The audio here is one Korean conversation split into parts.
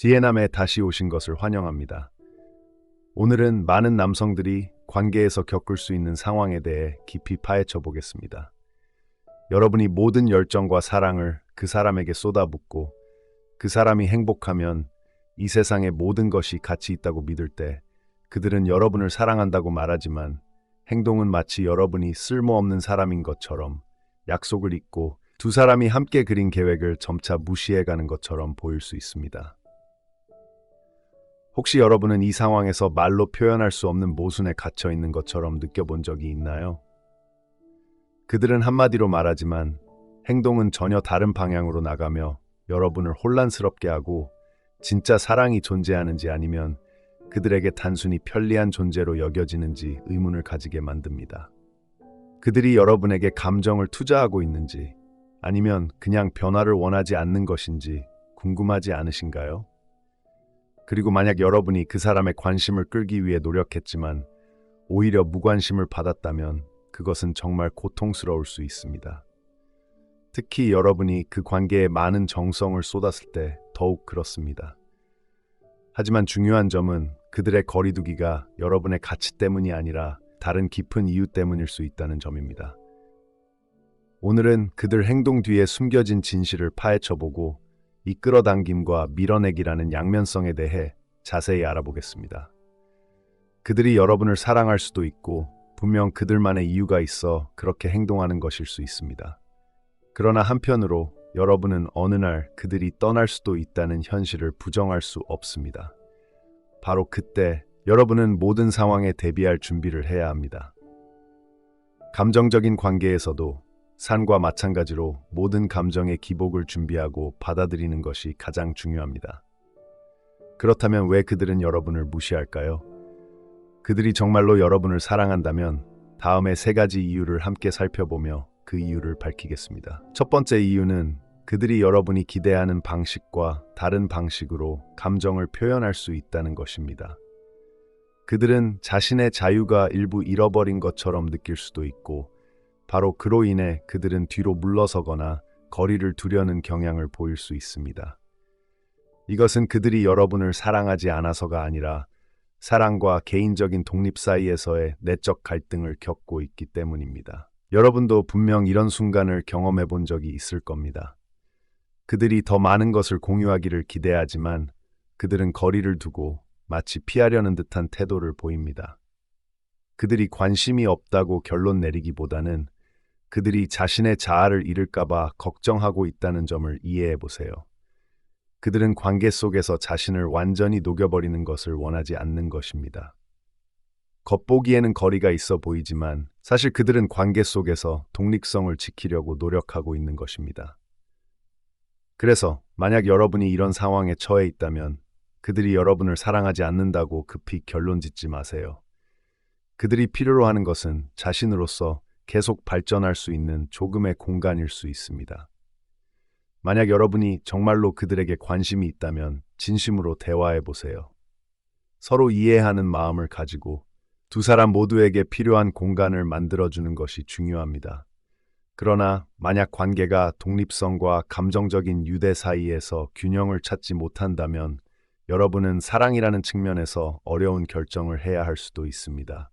지혜남에 다시 오신 것을 환영합니다. 오늘은 많은 남성들이 관계에서 겪을 수 있는 상황에 대해 깊이 파헤쳐 보겠습니다. 여러분이 모든 열정과 사랑을 그 사람에게 쏟아붓고 그 사람이 행복하면 이 세상의 모든 것이 가치 있다고 믿을 때 그들은 여러분을 사랑한다고 말하지만 행동은 마치 여러분이 쓸모없는 사람인 것처럼 약속을 잊고 두 사람이 함께 그린 계획을 점차 무시해가는 것처럼 보일 수 있습니다. 혹시 여러분은 이 상황에서 말로 표현할 수 없는 모순에 갇혀 있는 것처럼 느껴본 적이 있나요? 그들은 한마디로 말하지만 행동은 전혀 다른 방향으로 나가며 여러분을 혼란스럽게 하고 진짜 사랑이 존재하는지 아니면 그들에게 단순히 편리한 존재로 여겨지는지 의문을 가지게 만듭니다. 그들이 여러분에게 감정을 투자하고 있는지 아니면 그냥 변화를 원하지 않는 것인지 궁금하지 않으신가요? 그리고 만약 여러분이 그 사람의 관심을 끌기 위해 노력했지만 오히려 무관심을 받았다면 그것은 정말 고통스러울 수 있습니다. 특히 여러분이 그 관계에 많은 정성을 쏟았을 때 더욱 그렇습니다. 하지만 중요한 점은 그들의 거리두기가 여러분의 가치 때문이 아니라 다른 깊은 이유 때문일 수 있다는 점입니다. 오늘은 그들 행동 뒤에 숨겨진 진실을 파헤쳐보고 이 끌어당김과 밀어내기라는 양면성에 대해 자세히 알아보겠습니다. 그들이 여러분을 사랑할 수도 있고 분명 그들만의 이유가 있어 그렇게 행동하는 것일 수 있습니다. 그러나 한편으로 여러분은 어느 날 그들이 떠날 수도 있다는 현실을 부정할 수 없습니다. 바로 그때 여러분은 모든 상황에 대비할 준비를 해야 합니다. 감정적인 관계에서도 산과 마찬가지로 모든 감정의 기복을 준비하고 받아들이는 것이 가장 중요합니다. 그렇다면 왜 그들은 여러분을 무시할까요? 그들이 정말로 여러분을 사랑한다면 다음에 세 가지 이유를 함께 살펴보며 그 이유를 밝히겠습니다. 첫 번째 이유는 그들이 여러분이 기대하는 방식과 다른 방식으로 감정을 표현할 수 있다는 것입니다. 그들은 자신의 자유가 일부 잃어버린 것처럼 느낄 수도 있고, 바로 그로 인해 그들은 뒤로 물러서거나 거리를 두려는 경향을 보일 수 있습니다. 이것은 그들이 여러분을 사랑하지 않아서가 아니라 사랑과 개인적인 독립 사이에서의 내적 갈등을 겪고 있기 때문입니다. 여러분도 분명 이런 순간을 경험해 본 적이 있을 겁니다. 그들이 더 많은 것을 공유하기를 기대하지만 그들은 거리를 두고 마치 피하려는 듯한 태도를 보입니다. 그들이 관심이 없다고 결론 내리기보다는 그들이 자신의 자아를 잃을까봐 걱정하고 있다는 점을 이해해 보세요. 그들은 관계 속에서 자신을 완전히 녹여버리는 것을 원하지 않는 것입니다. 겉보기에는 거리가 있어 보이지만 사실 그들은 관계 속에서 독립성을 지키려고 노력하고 있는 것입니다. 그래서 만약 여러분이 이런 상황에 처해 있다면 그들이 여러분을 사랑하지 않는다고 급히 결론 짓지 마세요. 그들이 필요로 하는 것은 자신으로서 계속 발전할 수 있는 조금의 공간일 수 있습니다. 만약 여러분이 정말로 그들에게 관심이 있다면 진심으로 대화해 보세요. 서로 이해하는 마음을 가지고 두 사람 모두에게 필요한 공간을 만들어주는 것이 중요합니다. 그러나 만약 관계가 독립성과 감정적인 유대 사이에서 균형을 찾지 못한다면 여러분은 사랑이라는 측면에서 어려운 결정을 해야 할 수도 있습니다.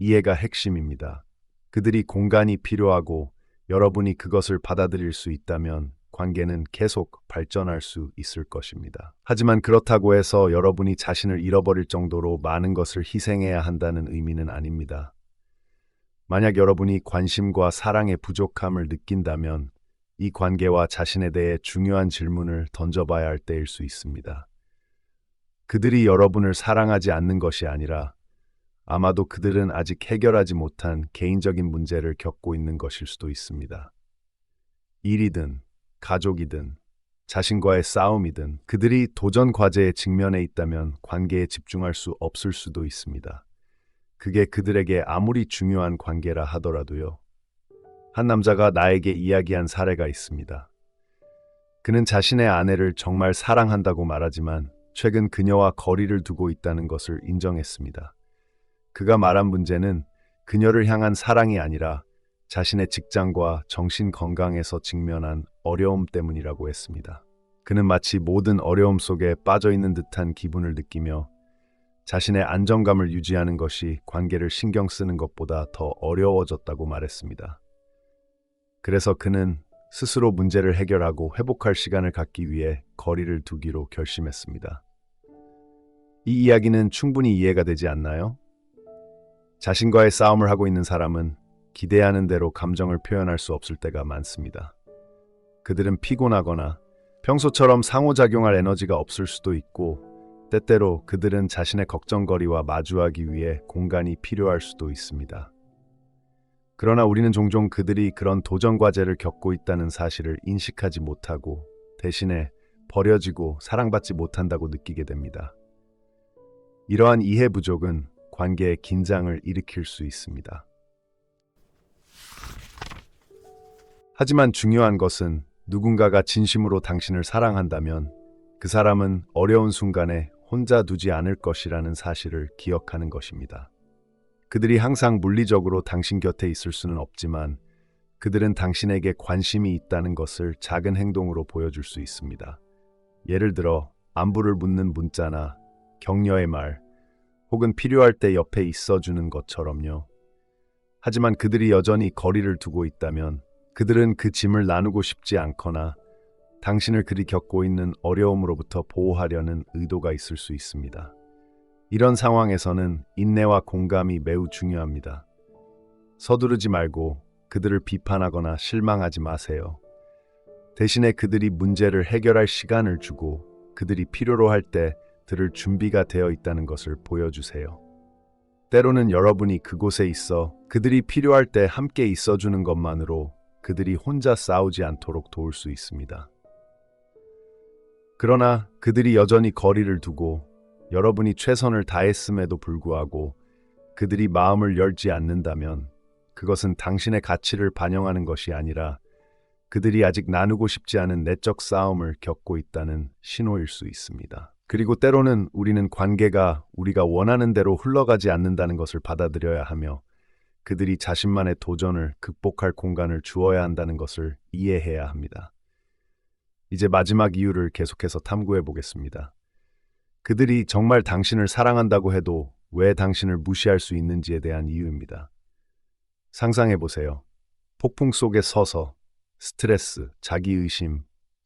이해가 핵심입니다. 그들이 공간이 필요하고 여러분이 그것을 받아들일 수 있다면 관계는 계속 발전할 수 있을 것입니다. 하지만 그렇다고 해서 여러분이 자신을 잃어버릴 정도로 많은 것을 희생해야 한다는 의미는 아닙니다. 만약 여러분이 관심과 사랑의 부족함을 느낀다면 이 관계와 자신에 대해 중요한 질문을 던져봐야 할 때일 수 있습니다. 그들이 여러분을 사랑하지 않는 것이 아니라 아마도 그들은 아직 해결하지 못한 개인적인 문제를 겪고 있는 것일 수도 있습니다. 일이든 가족이든 자신과의 싸움이든 그들이 도전 과제에 직면해 있다면 관계에 집중할 수 없을 수도 있습니다. 그게 그들에게 아무리 중요한 관계라 하더라도요. 한 남자가 나에게 이야기한 사례가 있습니다. 그는 자신의 아내를 정말 사랑한다고 말하지만 최근 그녀와 거리를 두고 있다는 것을 인정했습니다. 그가 말한 문제는 그녀를 향한 사랑이 아니라 자신의 직장과 정신 건강에서 직면한 어려움 때문이라고 했습니다. 그는 마치 모든 어려움 속에 빠져 있는 듯한 기분을 느끼며 자신의 안정감을 유지하는 것이 관계를 신경 쓰는 것보다 더 어려워졌다고 말했습니다. 그래서 그는 스스로 문제를 해결하고 회복할 시간을 갖기 위해 거리를 두기로 결심했습니다. 이 이야기는 충분히 이해가 되지 않나요? 자신과의 싸움을 하고 있는 사람은 기대하는 대로 감정을 표현할 수 없을 때가 많습니다. 그들은 피곤하거나 평소처럼 상호작용할 에너지가 없을 수도 있고 때때로 그들은 자신의 걱정거리와 마주하기 위해 공간이 필요할 수도 있습니다. 그러나 우리는 종종 그들이 그런 도전 과제를 겪고 있다는 사실을 인식하지 못하고 대신에 버려지고 사랑받지 못한다고 느끼게 됩니다. 이러한 이해 부족은 관계의 긴장을 일으킬 수 있습니다. 하지만 중요한 것은 누군가가 진심으로 당신을 사랑한다면 그 사람은 어려운 순간에 혼자 두지 않을 것이라는 사실을 기억하는 것입니다. 그들이 항상 물리적으로 당신 곁에 있을 수는 없지만 그들은 당신에게 관심이 있다는 것을 작은 행동으로 보여줄 수 있습니다. 예를 들어 안부를 묻는 문자나 격려의 말 혹은 필요할 때 옆에 있어주는 것처럼요. 하지만 그들이 여전히 거리를 두고 있다면 그들은 그 짐을 나누고 싶지 않거나 당신을 그리 겪고 있는 어려움으로부터 보호하려는 의도가 있을 수 있습니다. 이런 상황에서는 인내와 공감이 매우 중요합니다. 서두르지 말고 그들을 비판하거나 실망하지 마세요. 대신에 그들이 문제를 해결할 시간을 주고 그들이 필요로 할때 들을 준비가 되어 있다는 것을 보여주세요. 때로는 여러분이 그곳에 있어 그들이 필요할 때 함께 있어주는 것만으로 그들이 혼자 싸우지 않도록 도울 수 있습니다. 그러나 그들이 여전히 거리를 두고 여러분이 최선을 다했음에도 불구하고 그들이 마음을 열지 않는다면 그것은 당신의 가치를 반영하는 것이 아니라 그들이 아직 나누고 싶지 않은 내적 싸움을 겪고 있다는 신호일 수 있습니다. 그리고 때로는 우리는 관계가 우리가 원하는 대로 흘러가지 않는다는 것을 받아들여야 하며 그들이 자신만의 도전을 극복할 공간을 주어야 한다는 것을 이해해야 합니다. 이제 마지막 이유를 계속해서 탐구해 보겠습니다. 그들이 정말 당신을 사랑한다고 해도 왜 당신을 무시할 수 있는지에 대한 이유입니다. 상상해 보세요. 폭풍 속에 서서 스트레스, 자기의심,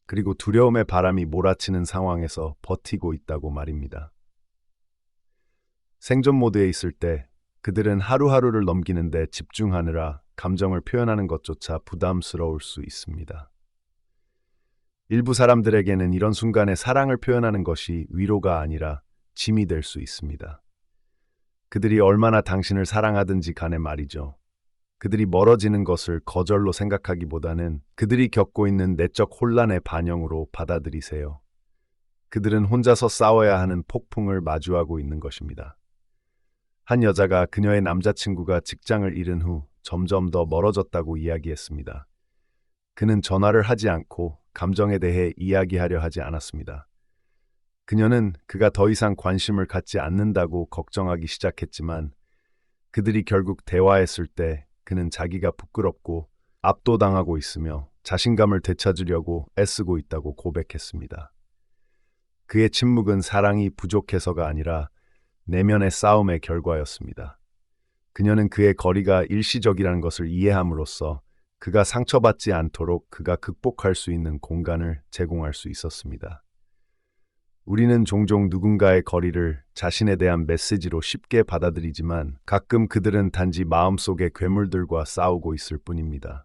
그리고 두려움의 바람이 몰아치는 상황에서 버티고 있다고 말입니다. 생존 모드에 있을 때 그들은 하루하루를 넘기는데 집중하느라 감정을 표현하는 것조차 부담스러울 수 있습니다. 일부 사람들에게는 이런 순간에 사랑을 표현하는 것이 위로가 아니라 짐이 될 수 있습니다. 그들이 얼마나 당신을 사랑하든지 간에 말이죠. 그들이 멀어지는 것을 거절로 생각하기보다는 그들이 겪고 있는 내적 혼란의 반영으로 받아들이세요. 그들은 혼자서 싸워야 하는 폭풍을 마주하고 있는 것입니다. 한 여자가 그녀의 남자친구가 직장을 잃은 후 점점 더 멀어졌다고 이야기했습니다. 그는 전화를 하지 않고 감정에 대해 이야기하려 하지 않았습니다. 그녀는 그가 더 이상 관심을 갖지 않는다고 걱정하기 시작했지만 그들이 결국 대화했을 때 그는 자기가 부끄럽고 압도당하고 있으며 자신감을 되찾으려고 애쓰고 있다고 고백했습니다. 그의 침묵은 사랑이 부족해서가 아니라 내면의 싸움의 결과였습니다. 그녀는 그의 거리가 일시적이라는 것을 이해함으로써 그가 상처받지 않도록 그가 극복할 수 있는 공간을 제공할 수 있었습니다. 우리는 종종 누군가의 거리를 자신에 대한 메시지로 쉽게 받아들이지만 가끔 그들은 단지 마음속의 괴물들과 싸우고 있을 뿐입니다.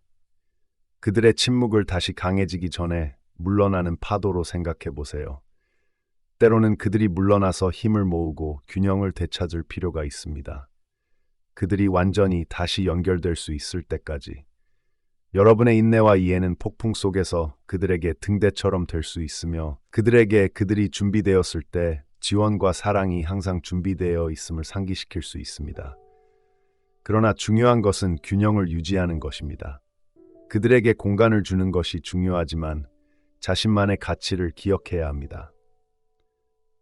그들의 침묵을 다시 강해지기 전에 물러나는 파도로 생각해 보세요. 때로는 그들이 물러나서 힘을 모으고 균형을 되찾을 필요가 있습니다. 그들이 완전히 다시 연결될 수 있을 때까지. 여러분의 인내와 이해는 폭풍 속에서 그들에게 등대처럼 될 수 있으며 그들에게 그들이 준비되었을 때 지원과 사랑이 항상 준비되어 있음을 상기시킬 수 있습니다. 그러나 중요한 것은 균형을 유지하는 것입니다. 그들에게 공간을 주는 것이 중요하지만 자신만의 가치를 기억해야 합니다.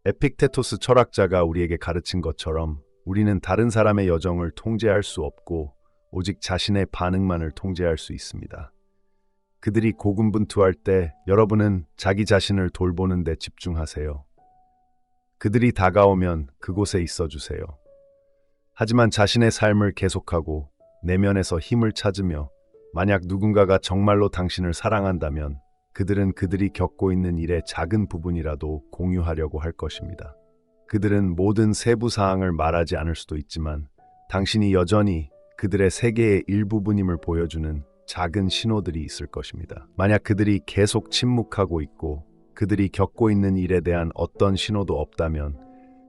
에픽테토스 철학자가 우리에게 가르친 것처럼 우리는 다른 사람의 여정을 통제할 수 없고 오직 자신의 반응만을 통제할 수 있습니다. 그들이 고군분투할 때 여러분은 자기 자신을 돌보는 데 집중하세요. 그들이 다가오면 그곳에 있어 주세요. 하지만 자신의 삶을 계속하고 내면에서 힘을 찾으며 만약 누군가가 정말로 당신을 사랑한다면 그들은 그들이 겪고 있는 일의 작은 부분이라도 공유하려고 할 것입니다. 그들은 모든 세부 사항을 말하지 않을 수도 있지만 당신이 여전히 그들의 세계의 일부분임을 보여주는 작은 신호들이 있을 것입니다. 만약 그들이 계속 침묵하고 있고 그들이 겪고 있는 일에 대한 어떤 신호도 없다면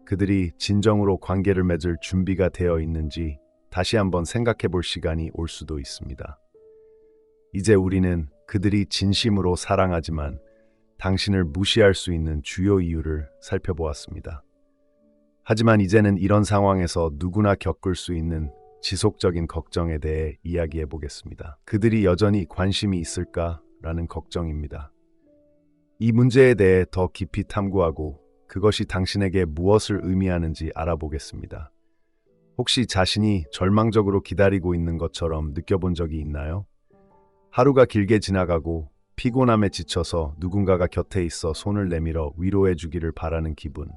그들이 진정으로 관계를 맺을 준비가 되어 있는지 다시 한번 생각해 볼 시간이 올 수도 있습니다. 이제 우리는 그들이 진심으로 사랑하지만 당신을 무시할 수 있는 주요 이유를 살펴보았습니다. 하지만 이제는 이런 상황에서 누구나 겪을 수 있는 지속적인 걱정에 대해 이야기해 보겠습니다. 그들이 여전히 관심이 있을까라는 걱정입니다. 이 문제에 대해 더 깊이 탐구하고 그것이 당신에게 무엇을 의미하는지 알아보겠습니다. 혹시 자신이 절망적으로 기다리고 있는 것처럼 느껴본 적이 있나요? 하루가 길게 지나가고 피곤함에 지쳐서 누군가가 곁에 있어 손을 내밀어 위로해 주기를 바라는 기분.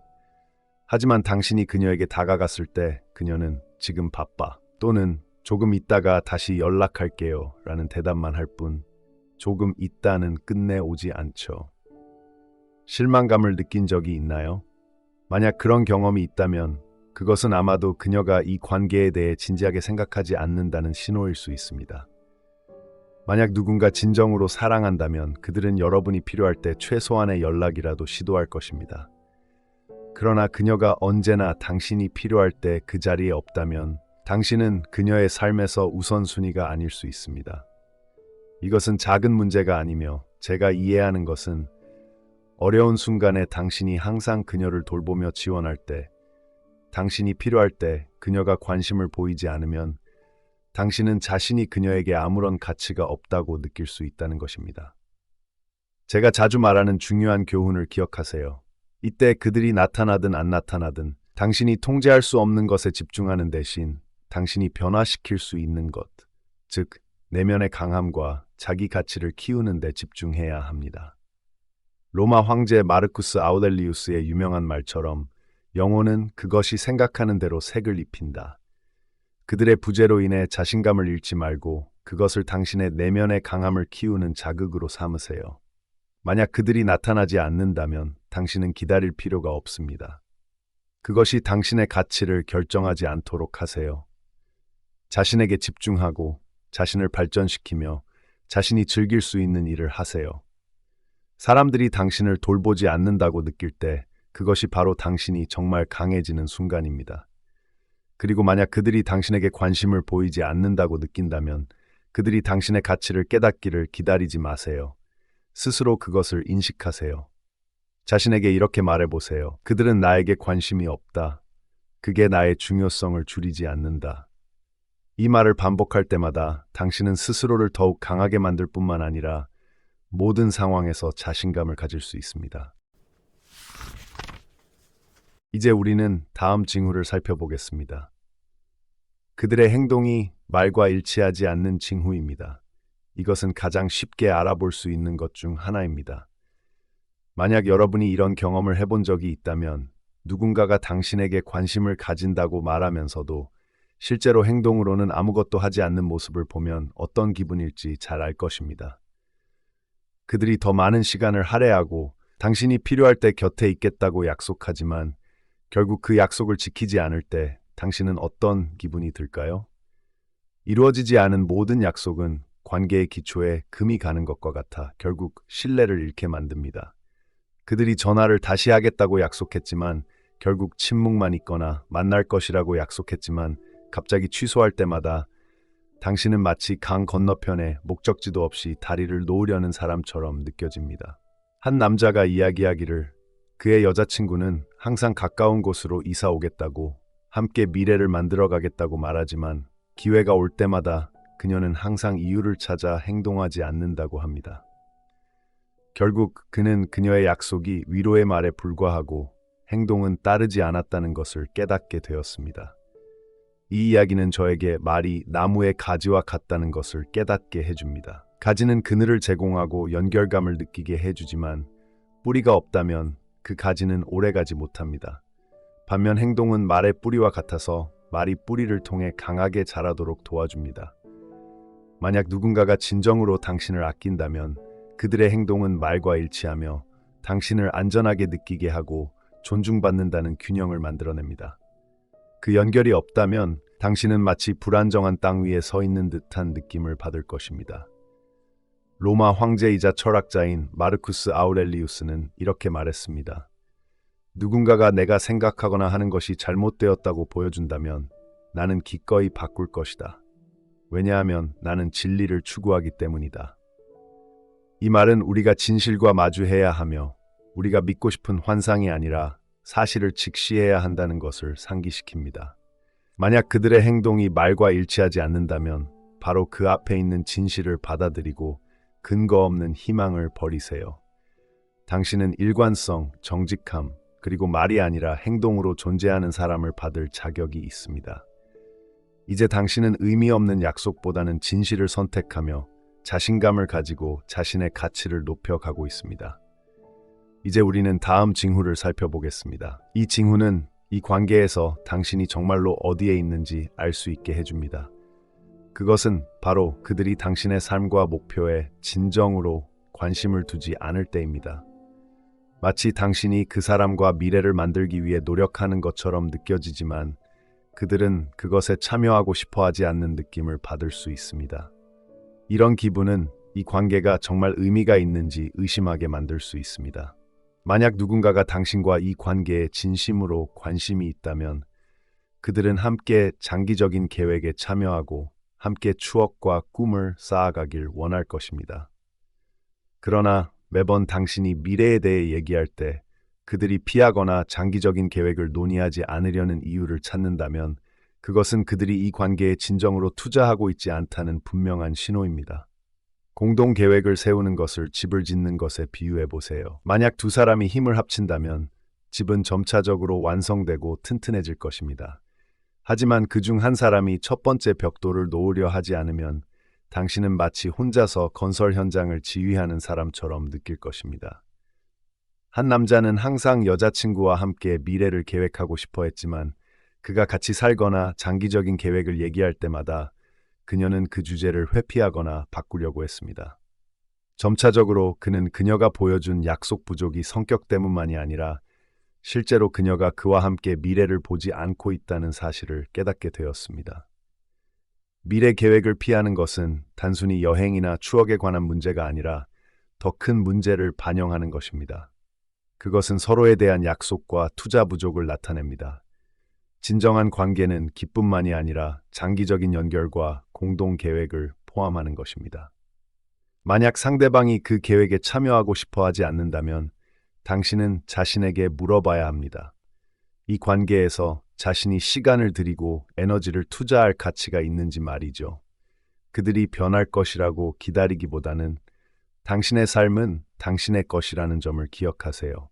하지만 당신이 그녀에게 다가갔을 때 그녀는 지금 바빠 또는 조금 있다가 다시 연락할게요 라는 대답만 할 뿐 조금 있다는 끝내 오지 않죠. 실망감을 느낀 적이 있나요? 만약 그런 경험이 있다면 그것은 아마도 그녀가 이 관계에 대해 진지하게 생각하지 않는다는 신호일 수 있습니다. 만약 누군가 진정으로 사랑한다면 그들은 여러분이 필요할 때 최소한의 연락이라도 시도할 것입니다. 그러나 그녀가 언제나 당신이 필요할 때 그 자리에 없다면 당신은 그녀의 삶에서 우선순위가 아닐 수 있습니다. 이것은 작은 문제가 아니며 제가 이해하는 것은 어려운 순간에 당신이 항상 그녀를 돌보며 지원할 때, 당신이 필요할 때 그녀가 관심을 보이지 않으면 당신은 자신이 그녀에게 아무런 가치가 없다고 느낄 수 있다는 것입니다. 제가 자주 말하는 중요한 교훈을 기억하세요. 이때 그들이 나타나든 안 나타나든 당신이 통제할 수 없는 것에 집중하는 대신 당신이 변화시킬 수 있는 것, 즉, 내면의 강함과 자기 가치를 키우는 데 집중해야 합니다. 로마 황제 마르쿠스 아우델리우스의 유명한 말처럼 영혼은 그것이 생각하는 대로 색을 입힌다. 그들의 부재로 인해 자신감을 잃지 말고 그것을 당신의 내면의 강함을 키우는 자극으로 삼으세요. 만약 그들이 나타나지 않는다면 당신은 기다릴 필요가 없습니다. 그것이 당신의 가치를 결정하지 않도록 하세요. 자신에게 집중하고 자신을 발전시키며 자신이 즐길 수 있는 일을 하세요. 사람들이 당신을 돌보지 않는다고 느낄 때 그것이 바로 당신이 정말 강해지는 순간입니다. 그리고 만약 그들이 당신에게 관심을 보이지 않는다고 느낀다면 그들이 당신의 가치를 깨닫기를 기다리지 마세요. 스스로 그것을 인식하세요. 자신에게 이렇게 말해보세요. 그들은 나에게 관심이 없다. 그게 나의 중요성을 줄이지 않는다. 이 말을 반복할 때마다 당신은 스스로를 더욱 강하게 만들 뿐만 아니라 모든 상황에서 자신감을 가질 수 있습니다. 이제 우리는 다음 징후를 살펴보겠습니다. 그들의 행동이 말과 일치하지 않는 징후입니다. 이것은 가장 쉽게 알아볼 수 있는 것 중 하나입니다. 만약 여러분이 이런 경험을 해본 적이 있다면 누군가가 당신에게 관심을 가진다고 말하면서도 실제로 행동으로는 아무것도 하지 않는 모습을 보면 어떤 기분일지 잘 알 것입니다. 그들이 더 많은 시간을 할애하고 당신이 필요할 때 곁에 있겠다고 약속하지만 결국 그 약속을 지키지 않을 때 당신은 어떤 기분이 들까요? 이루어지지 않은 모든 약속은 관계의 기초에 금이 가는 것과 같아 결국 신뢰를 잃게 만듭니다. 그들이 전화를 다시 하겠다고 약속했지만 결국 침묵만 있거나 만날 것이라고 약속했지만 갑자기 취소할 때마다 당신은 마치 강 건너편에 목적지도 없이 다리를 놓으려는 사람처럼 느껴집니다. 한 남자가 이야기하기를 그의 여자친구는 항상 가까운 곳으로 이사 오겠다고 함께 미래를 만들어 가겠다고 말하지만 기회가 올 때마다 그녀는 항상 이유를 찾아 행동하지 않는다고 합니다. 결국 그는 그녀의 약속이 위로의 말에 불과하고 행동은 따르지 않았다는 것을 깨닫게 되었습니다. 이 이야기는 저에게 말이 나무의 가지와 같다는 것을 깨닫게 해줍니다. 가지는 그늘을 제공하고 연결감을 느끼게 해주지만 뿌리가 없다면 그 가지는 오래가지 못합니다. 반면 행동은 말의 뿌리와 같아서 말이 뿌리를 통해 강하게 자라도록 도와줍니다. 만약 누군가가 진정으로 당신을 아낀다면 그들의 행동은 말과 일치하며 당신을 안전하게 느끼게 하고 존중받는다는 균형을 만들어냅니다. 그 연결이 없다면 당신은 마치 불안정한 땅 위에 서 있는 듯한 느낌을 받을 것입니다. 로마 황제이자 철학자인 마르쿠스 아우렐리우스는 이렇게 말했습니다. 누군가가 내가 생각하거나 하는 것이 잘못되었다고 보여준다면 나는 기꺼이 바꿀 것이다. 왜냐하면 나는 진리를 추구하기 때문이다. 이 말은 우리가 진실과 마주해야 하며 우리가 믿고 싶은 환상이 아니라 사실을 직시해야 한다는 것을 상기시킵니다. 만약 그들의 행동이 말과 일치하지 않는다면 바로 그 앞에 있는 진실을 받아들이고 근거 없는 희망을 버리세요. 당신은 일관성, 정직함, 그리고 말이 아니라 행동으로 존재하는 사람을 받을 자격이 있습니다. 이제 당신은 의미 없는 약속보다는 진실을 선택하며 자신감을 가지고 자신의 가치를 높여가고 있습니다. 이제 우리는 다음 징후를 살펴보겠습니다. 이 징후는 이 관계에서 당신이 정말로 어디에 있는지 알 수 있게 해줍니다. 그것은 바로 그들이 당신의 삶과 목표에 진정으로 관심을 두지 않을 때입니다. 마치 당신이 그 사람과 미래를 만들기 위해 노력하는 것처럼 느껴지지만 그들은 그것에 참여하고 싶어 하지 않는 느낌을 받을 수 있습니다. 이런 기분은 이 관계가 정말 의미가 있는지 의심하게 만들 수 있습니다. 만약 누군가가 당신과 이 관계에 진심으로 관심이 있다면 그들은 함께 장기적인 계획에 참여하고 함께 추억과 꿈을 쌓아가길 원할 것입니다. 그러나 매번 당신이 미래에 대해 얘기할 때 그들이 피하거나 장기적인 계획을 논의하지 않으려는 이유를 찾는다면 그것은 그들이 이 관계에 진정으로 투자하고 있지 않다는 분명한 신호입니다. 공동 계획을 세우는 것을 집을 짓는 것에 비유해 보세요. 만약 두 사람이 힘을 합친다면 집은 점차적으로 완성되고 튼튼해질 것입니다. 하지만 그 중 한 사람이 첫 번째 벽돌을 놓으려 하지 않으면 당신은 마치 혼자서 건설 현장을 지휘하는 사람처럼 느낄 것입니다. 한 남자는 항상 여자친구와 함께 미래를 계획하고 싶어 했지만 그가 같이 살거나 장기적인 계획을 얘기할 때마다 그녀는 그 주제를 회피하거나 바꾸려고 했습니다. 점차적으로 그는 그녀가 보여준 약속 부족이 성격 때문만이 아니라 실제로 그녀가 그와 함께 미래를 보지 않고 있다는 사실을 깨닫게 되었습니다. 미래 계획을 피하는 것은 단순히 여행이나 추억에 관한 문제가 아니라 더 큰 문제를 반영하는 것입니다. 그것은 서로에 대한 약속과 투자 부족을 나타냅니다. 진정한 관계는 기쁨만이 아니라 장기적인 연결과 공동 계획을 포함하는 것입니다. 만약 상대방이 그 계획에 참여하고 싶어 하지 않는다면 당신은 자신에게 물어봐야 합니다. 이 관계에서 자신이 시간을 들이고 에너지를 투자할 가치가 있는지 말이죠. 그들이 변할 것이라고 기다리기보다는 당신의 삶은 당신의 것이라는 점을 기억하세요.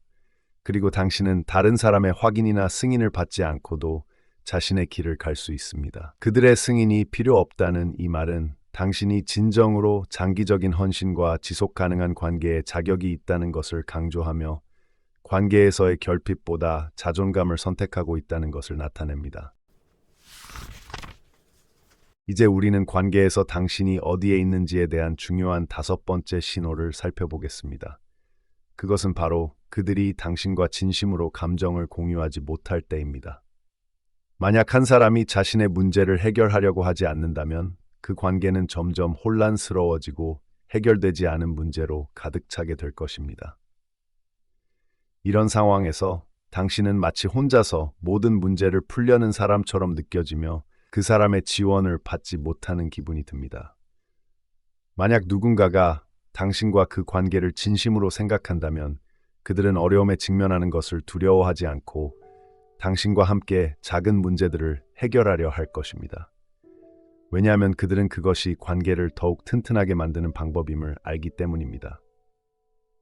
그리고 당신은 다른 사람의 확인이나 승인을 받지 않고도 자신의 길을 갈 수 있습니다. 그들의 승인이 필요 없다는 이 말은 당신이 진정으로 장기적인 헌신과 지속 가능한 관계에 자격이 있다는 것을 강조하며 관계에서의 결핍보다 자존감을 선택하고 있다는 것을 나타냅니다. 이제 우리는 관계에서 당신이 어디에 있는지에 대한 중요한 다섯 번째 신호를 살펴보겠습니다. 그것은 바로 그들이 당신과 진심으로 감정을 공유하지 못할 때입니다. 만약 한 사람이 자신의 문제를 해결하려고 하지 않는다면 그 관계는 점점 혼란스러워지고 해결되지 않은 문제로 가득 차게 될 것입니다. 이런 상황에서 당신은 마치 혼자서 모든 문제를 풀려는 사람처럼 느껴지며 그 사람의 지원을 받지 못하는 기분이 듭니다. 만약 누군가가 당신과 그 관계를 진심으로 생각한다면 그들은 어려움에 직면하는 것을 두려워하지 않고 당신과 함께 작은 문제들을 해결하려 할 것입니다. 왜냐하면 그들은 그것이 관계를 더욱 튼튼하게 만드는 방법임을 알기 때문입니다.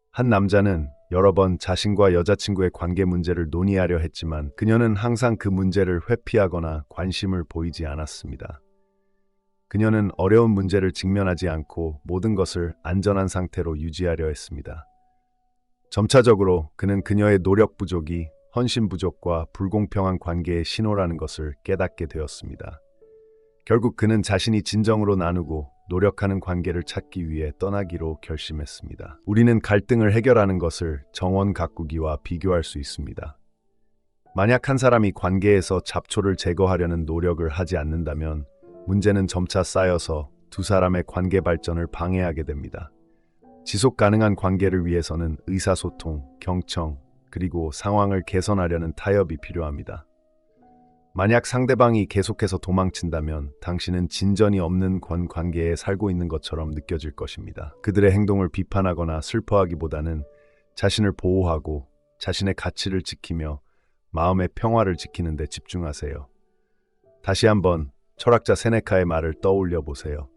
한 남자는 여러 번 자신과 여자친구의 관계 문제를 논의하려 했지만 그녀는 항상 그 문제를 회피하거나 관심을 보이지 않았습니다. 그녀는 어려운 문제를 직면하지 않고 모든 것을 안전한 상태로 유지하려 했습니다. 점차적으로 그는 그녀의 노력 부족이 헌신 부족과 불공평한 관계의 신호라는 것을 깨닫게 되었습니다. 결국 그는 자신이 진정으로 나누고 노력하는 관계를 찾기 위해 떠나기로 결심했습니다. 우리는 갈등을 해결하는 것을 정원 가꾸기와 비교할 수 있습니다. 만약 한 사람이 관계에서 잡초를 제거하려는 노력을 하지 않는다면 문제는 점차 쌓여서 두 사람의 관계 발전을 방해하게 됩니다. 지속 가능한 관계를 위해서는 의사소통, 경청, 그리고 상황을 개선하려는 타협이 필요합니다. 만약 상대방이 계속해서 도망친다면 당신은 진전이 없는 권 관계에 살고 있는 것처럼 느껴질 것입니다. 그들의 행동을 비판하거나 슬퍼하기보다는 자신을 보호하고 자신의 가치를 지키며 마음의 평화를 지키는 데 집중하세요. 다시 한번 철학자 세네카의 말을 떠올려 보세요.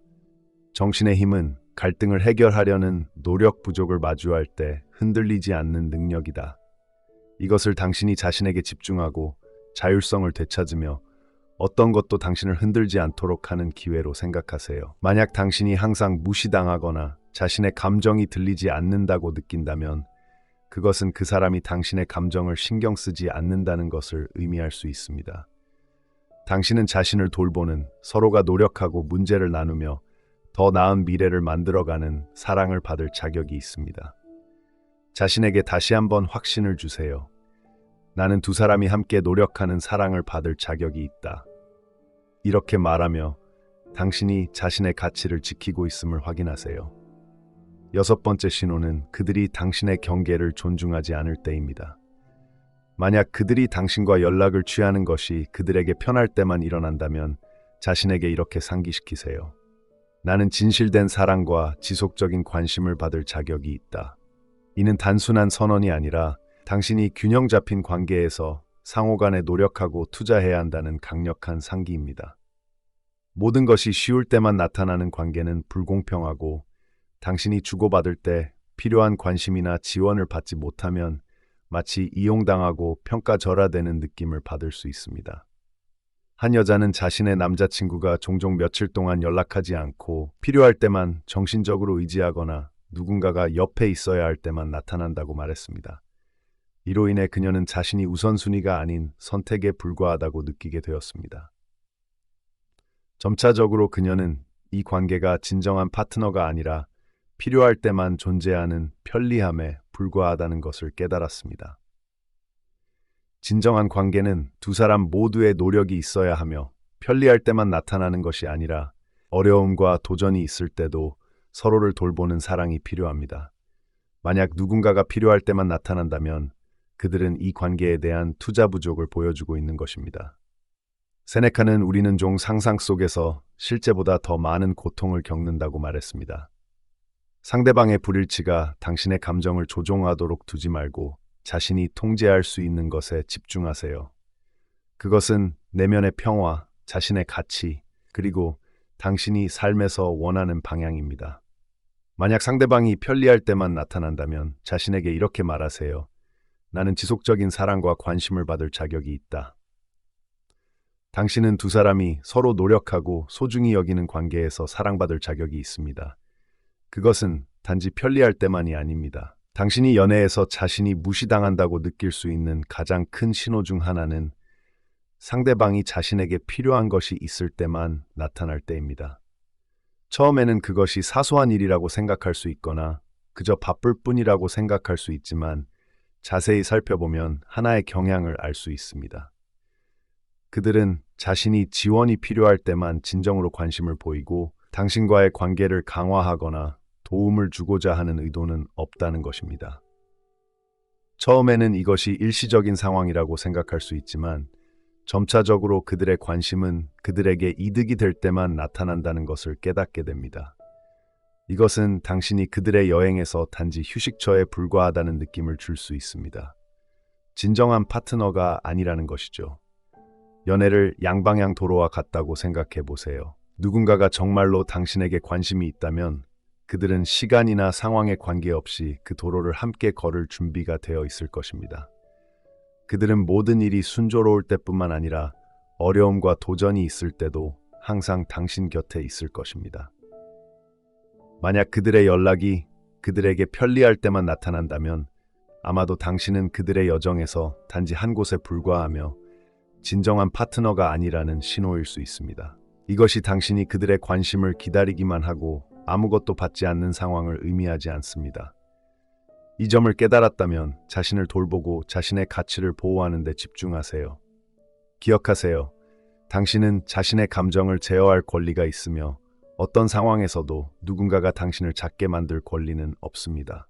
정신의 힘은 갈등을 해결하려는 노력 부족을 마주할 때 흔들리지 않는 능력이다. 이것을 당신이 자신에게 집중하고 자율성을 되찾으며 어떤 것도 당신을 흔들지 않도록 하는 기회로 생각하세요. 만약 당신이 항상 무시당하거나 자신의 감정이 들리지 않는다고 느낀다면 그것은 그 사람이 당신의 감정을 신경 쓰지 않는다는 것을 의미할 수 있습니다. 당신은 자신을 돌보는 서로가 노력하고 문제를 나누며 더 나은 미래를 만들어가는 사랑을 받을 자격이 있습니다. 자신에게 다시 한번 확신을 주세요. 나는 두 사람이 함께 노력하는 사랑을 받을 자격이 있다. 이렇게 말하며 당신이 자신의 가치를 지키고 있음을 확인하세요. 여섯 번째 신호는 그들이 당신의 경계를 존중하지 않을 때입니다. 만약 그들이 당신과 연락을 취하는 것이 그들에게 편할 때만 일어난다면 자신에게 이렇게 상기시키세요. 나는 진실된 사랑과 지속적인 관심을 받을 자격이 있다. 이는 단순한 선언이 아니라 당신이 균형 잡힌 관계에서 상호 간에 노력하고 투자해야 한다는 강력한 상기입니다. 모든 것이 쉬울 때만 나타나는 관계는 불공평하고 당신이 주고받을 때 필요한 관심이나 지원을 받지 못하면 마치 이용당하고 평가절하되는 느낌을 받을 수 있습니다. 한 여자는 자신의 남자친구가 종종 며칠 동안 연락하지 않고 필요할 때만 정신적으로 의지하거나 누군가가 옆에 있어야 할 때만 나타난다고 말했습니다. 이로 인해 그녀는 자신이 우선순위가 아닌 선택에 불과하다고 느끼게 되었습니다. 점차적으로 그녀는 이 관계가 진정한 파트너가 아니라 필요할 때만 존재하는 편리함에 불과하다는 것을 깨달았습니다. 진정한 관계는 두 사람 모두의 노력이 있어야 하며 편리할 때만 나타나는 것이 아니라 어려움과 도전이 있을 때도 서로를 돌보는 사랑이 필요합니다. 만약 누군가가 필요할 때만 나타난다면 그들은 이 관계에 대한 투자 부족을 보여주고 있는 것입니다. 세네카는 우리는 종 상상 속에서 실제보다 더 많은 고통을 겪는다고 말했습니다. 상대방의 불일치가 당신의 감정을 조종하도록 두지 말고 자신이 통제할 수 있는 것에 집중하세요. 그것은 내면의 평화, 자신의 가치, 그리고 당신이 삶에서 원하는 방향입니다. 만약 상대방이 편리할 때만 나타난다면 자신에게 이렇게 말하세요. 나는 지속적인 사랑과 관심을 받을 자격이 있다. 당신은 두 사람이 서로 노력하고 소중히 여기는 관계에서 사랑받을 자격이 있습니다. 그것은 단지 편리할 때만이 아닙니다. 당신이 연애에서 자신이 무시당한다고 느낄 수 있는 가장 큰 신호 중 하나는 상대방이 자신에게 필요한 것이 있을 때만 나타날 때입니다. 처음에는 그것이 사소한 일이라고 생각할 수 있거나 그저 바쁠 뿐이라고 생각할 수 있지만 자세히 살펴보면 하나의 경향을 알 수 있습니다. 그들은 자신이 지원이 필요할 때만 진정으로 관심을 보이고 당신과의 관계를 강화하거나 도움을 주고자 하는 의도는 없다는 것입니다. 처음에는 이것이 일시적인 상황이라고 생각할 수 있지만 점차적으로 그들의 관심은 그들에게 이득이 될 때만 나타난다는 것을 깨닫게 됩니다. 이것은 당신이 그들의 여행에서 단지 휴식처에 불과하다는 느낌을 줄 수 있습니다. 진정한 파트너가 아니라는 것이죠. 연애를 양방향 도로와 같다고 생각해 보세요. 누군가가 정말로 당신에게 관심이 있다면 그들은 시간이나 상황에 관계없이 그 도로를 함께 걸을 준비가 되어 있을 것입니다. 그들은 모든 일이 순조로울 때뿐만 아니라 어려움과 도전이 있을 때도 항상 당신 곁에 있을 것입니다. 만약 그들의 연락이 그들에게 편리할 때만 나타난다면 아마도 당신은 그들의 여정에서 단지 한 곳에 불과하며 진정한 파트너가 아니라는 신호일 수 있습니다. 이것이 당신이 그들의 관심을 기다리기만 하고 아무것도 받지 않는 상황을 의미하지 않습니다. 이 점을 깨달았다면 자신을 돌보고 자신의 가치를 보호하는 데 집중하세요. 기억하세요. 당신은 자신의 감정을 제어할 권리가 있으며 어떤 상황에서도 누군가가 당신을 작게 만들 권리는 없습니다.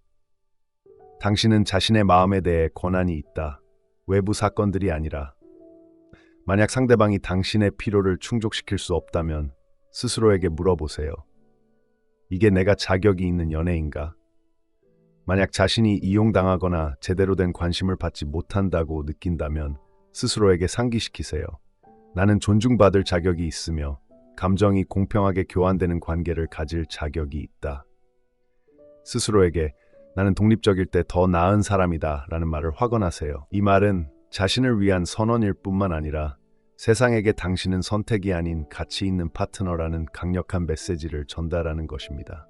당신은 자신의 마음에 대해 권한이 있다. 외부 사건들이 아니라 만약 상대방이 당신의 필요를 충족시킬 수 없다면 스스로에게 물어보세요. 이게 내가 자격이 있는 연애인가? 만약 자신이 이용당하거나 제대로 된 관심을 받지 못한다고 느낀다면 스스로에게 상기시키세요. 나는 존중받을 자격이 있으며 감정이 공평하게 교환되는 관계를 가질 자격이 있다. 스스로에게 나는 독립적일 때 더 나은 사람이다 라는 말을 확언하세요. 이 말은 자신을 위한 선언일 뿐만 아니라 세상에게 당신은 선택이 아닌 가치 있는 파트너라는 강력한 메시지를 전달하는 것입니다.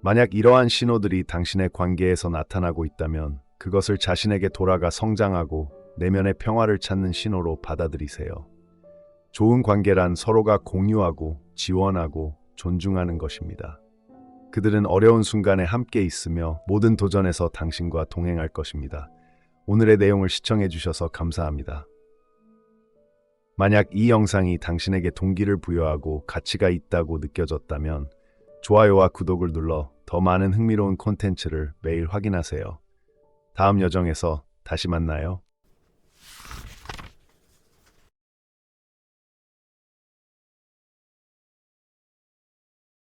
만약 이러한 신호들이 당신의 관계에서 나타나고 있다면 그것을 자신에게 돌아가 성장하고 내면의 평화를 찾는 신호로 받아들이세요. 좋은 관계란 서로가 공유하고 지원하고 존중하는 것입니다. 그들은 어려운 순간에 함께 있으며 모든 도전에서 당신과 동행할 것입니다. 오늘의 내용을 시청해 주셔서 감사합니다. 만약 이 영상이 당신에게 동기를 부여하고 가치가 있다고 느껴졌다면 좋아요와 구독을 눌러 더 많은 흥미로운 콘텐츠를 매일 확인하세요. 다음 여정에서 다시 만나요.